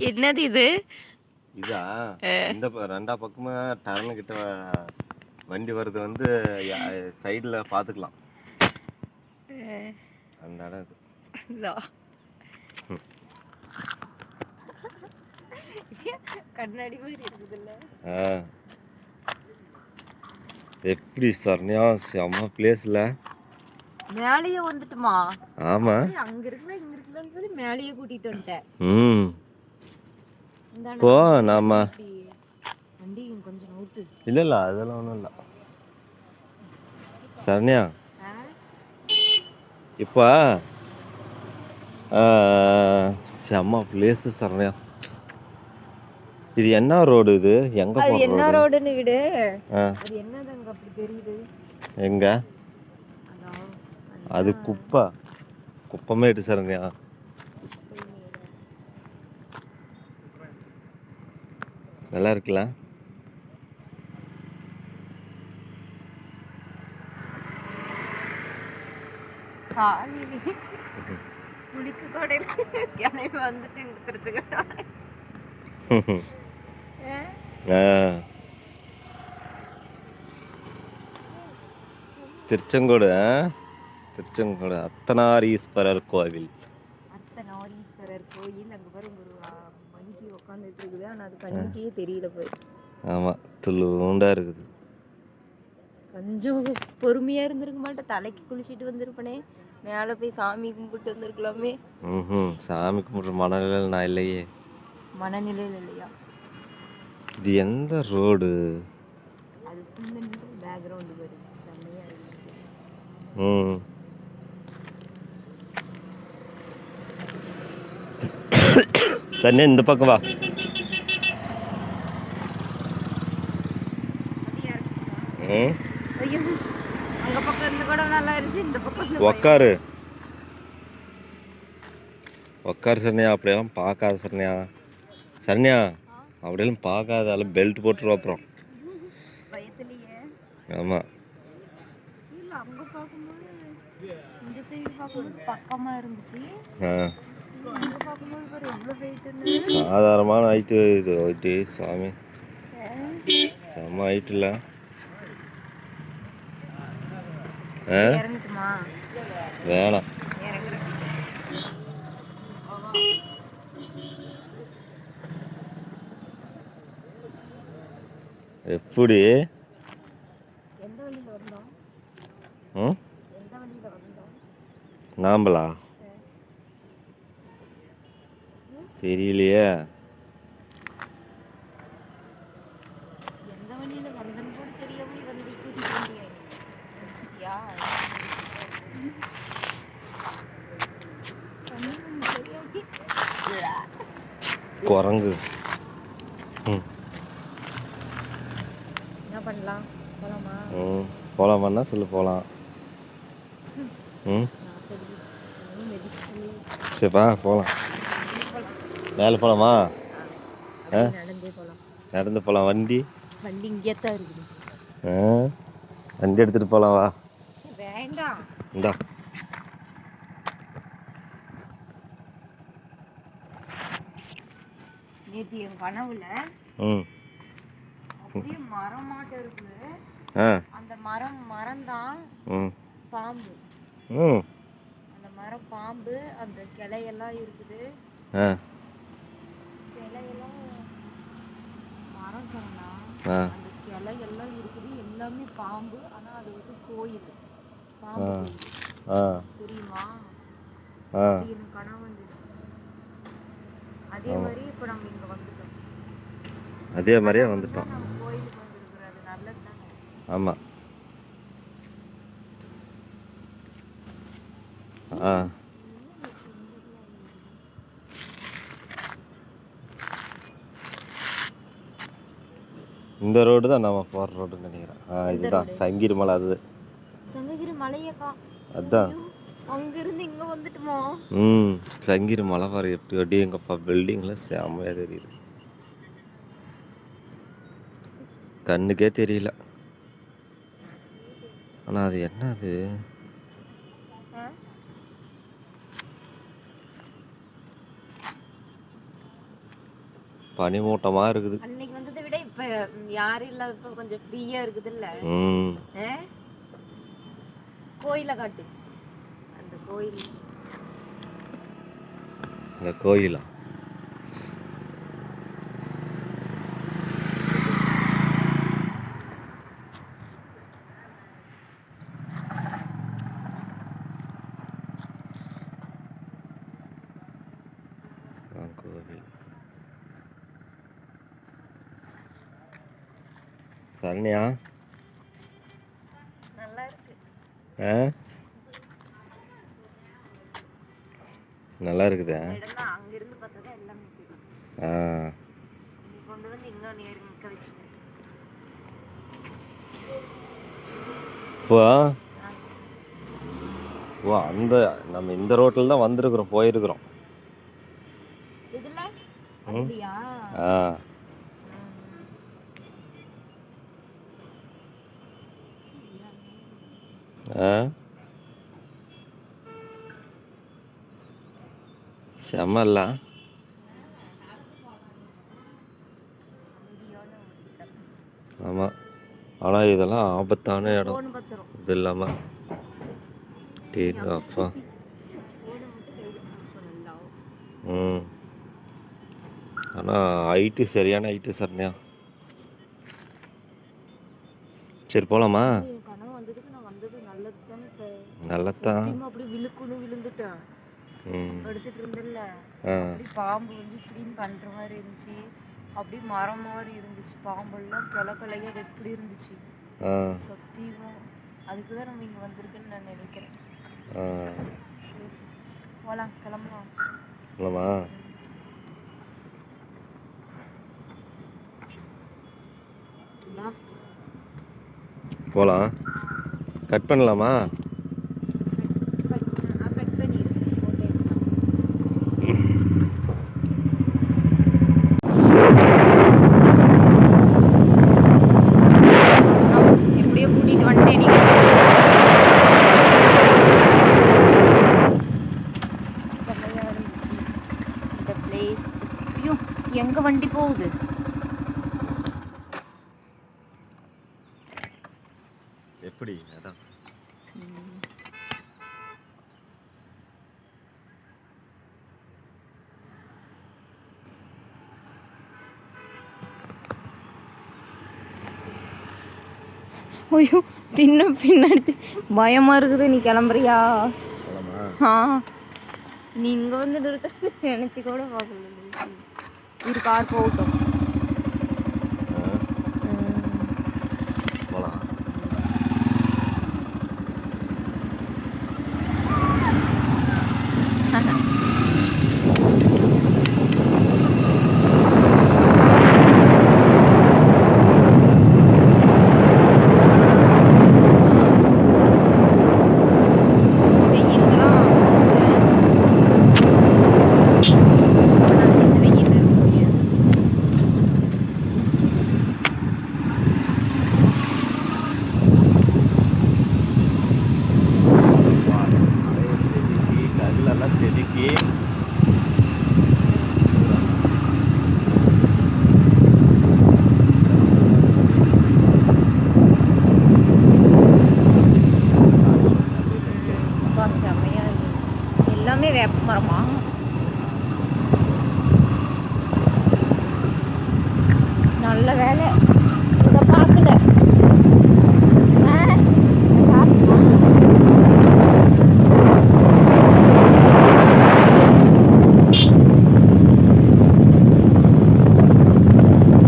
என்னது இது? இதா? இந்த ரெண்டா பக்கமா டர்னு கிட்ட வண்டி வர்றது வந்து சைடில் இடம் இது. இதா? கண்ணாடி மாதிரி இருக்குதுல்ல. எப்படி சரணியா செம்ம பிளேஸில் மேலேயே வந்துட்டுமா? ஆமாம் அங்க இருக்குல்ல இங்க இருக்கலன்னு சொல்லி மேலேயே கூட்டிட்டு வந்துட்டேன். ம். இந்தாண்ணா, போ நாம இல்லை இல்லை அதெல்லாம் ஒன்றும் இல்லை. சரண்யா? இப்போ செம்ம பிளேஸு சரண்யா. இது என்ன ரோடு இது? எங்கே அது போகிற என்ன ரோடு ரோடுன்னு விடு. அது என்னது அங்க அப்படி தெரியுது? எங்கே? அது குப்பை. குப்பமேட்டு சரண்யா. நல்லா இருக்குல்ல காலையிலே குளிக்க கூட இருக்கு. கிளம்பி வந்துட்டு இங்க திருச்சுக்கிட்டா ஆ. திருச்செங்கோடு ஆ? திருச்செங்கோடு அத்தனாரீஸ்வரர் கோவில் அர்த்தநாரீஸ்வரர் கோயில் அங்க ஆ, வங்கி உட்காந்துட்டு இருக்குது ஆனா அது கண்ணுக்கே தெரியல போய். ஆமாம் துளுண்டா இருக்குது. கொஞ்சம் பொறுமையா இருந்திருக்க மாட்டேன் தலைக்கு குளிச்சுட்டு வந்திருப்பனே. மேலே போய் சாமி கும்பிட்டு வந்திருக்கலாமே. ம் சாமி கும்பிட்ற மனநிலையில் நான் இல்லையே. மனநிலையில் இல்லையா? இது எந்த ரோடு? அது பேக்ரவுண்டு வருது செம்மையா இருக்கு. ம். சன்னே இந்த பக்கம் வா. உக்காரு. உக்காரு சரண்யா அப்படியெல்லாம் பார்க்காத சரண்யா. சரண்யா அப்படியெல்லாம் பார்க்காத அதில் பெல்ட் போட்டுருவா அப்புறம். ஆமாம் அங்க பார்க்கும்போது இந்த சைடு பார்க்கும்போது பக்கமா இருந்துச்சு. சாதாரணமான ஹைட்டு இது ஹைட்டு சுவாமி செம்ம ஹைட் இல்லை ஆ? இறங்கட்டுமா வேணாம். எப்படி? எந்த வழியில வந்தோம் ம் எந்த வழியில வந்தோம் நாம்பளா தெரியலையே எந்த வழியில வந்தேன்னு கூட தெரியாம வந்து கூட்டிட்டு வந்தியா வச்சுட்டியா? குரங்கு. என்ன பண்ணலாம்? போலாமா? ம். சொல்லு போகலாம் ம். நாற்பது மெதிச்சுட்டு. சரி வா போகலாம் மேலே போகலாமா அப்படியே நடந்தே போகலாம் வண்டி? வண்டி இங்கே தான் இருக்குது. ஆ? வண்டி எடுத்துகிட்டு போகலாம் வா. வேண்டாம். இந்தா. நேற்று என் கனவுல ம். அப்படியே மரம் மாட்டம் இருக்குது ஆ. அந்த மரம் மரம் தான் ம். பாம்பு. ம். அந்த மரம் பாம்பு அந்த கிளையெல்லாம் இருக்குது. ஆ கிளையெல்லாம் ஆ. அந்த கிளையெல்லாம் இருக்குது. எல்லாமே பாம்பு. ஆனா அது வந்து கோயில். பாம்பு கோயில். ஆ. தெரியுமா? ஆ. அப்படி எனக்கு கனவு வந்துச்சு. அதே மாதிரி இப்போ நம்ம இங்க வந்துட்டோம். அதே மாதிரியே வந்துட்டோம். நம்ம கோயிலுக்கு வந்திருக்கிறது நல்லது தானே? ஆமாம் ஆ. இந்த ரோடு தான் நம்ம போகிற ரோடுன்னு நினைக்கிறேன். ஆ இதுதான். சங்கிரி மலை அது. சங்ககிரி மலையக்கா அதுதான் அங்க இருந்து இங்க வந்துட்டுமா? ம் சங்கிரி மலை பாரு. எப்படி எப்படி எங்கப்பா பில்டிங்லாம் செம்மையாக தெரியுது. கண்ணுக்கே தெரியல. ஆனால் அது என்ன அது? பனிமூட்டமாக இருக்குது அன்னைக்கு வந்ததை விட இப்ப ம், யாரும் இல்லாதப்ப கொஞ்சம் ஃப்ரீயா இருக்குது இல்ல கோயிலை காட்டு. அந்த கோயில். இந்த கோயிலா ஆ, கோவில் சரண்யா? நல்லா இருக்கு ஆ. நல்லா இருக்குதா ஆ. இப்போ ஓ அந்த நம்ம இந்த ரோட்டில் தான் வந்திருக்கிறோம் போயிருக்கிறோம். ஆ. செம்மல்ல ஆமாம் ஆனால் இதெல்லாம் ஆபத்தான இடம் இது இல்லாமல் டீ அப்பா ம் ஆனால் ஹைட்டு சரியான ஹைட்டு சரண்யா சரி போகலாமா என் கனவு வந்ததுக்கு நான் வந்தது நல்லது தானே இப்போ நல்லத்தான். அப்படியே விழுக்குன்னு விழுந்துட்டேன். படுத்துட்டு இருந்தேன்ல. ஆ. அப்படி பாம்பு வந்து இப்படின்னு பண்ற மாதிரி இருந்துச்சு. அப்படியே மரம் மாதிரி இருந்துச்சு. பாம்பெல்லாம் கிள கிளையா எப்படி இருந்துச்சு. சத்தியமா. அதுக்கு தான் நம்ம இங்கே வந்திருக்குன்னு நான் நினைக்கிறேன். சரி. போகலாம் கிளம்பலாம். வா. போகலாம் கட் பண்ணலாமா கட் ஆ, கட் பண்ணிடு போட்டோ எடுக்கலாம் எப்படியோ கூட்டிட்டு வந்துட்டேன் நீ செம்மையா இருந்துச்சு இந்த பிளேஸ் ஐயோ எங்க வண்டி போகுது எப்படி? அதான். ஐயோ தின்ன பின்னாடி பயமா இருக்குது. நீ கிளம்புறியா? ஆ. நீ இங்க வந்து நிறுத்த. நினைச்சு கூட பார்க்கல இரு கார் போகட்டும்.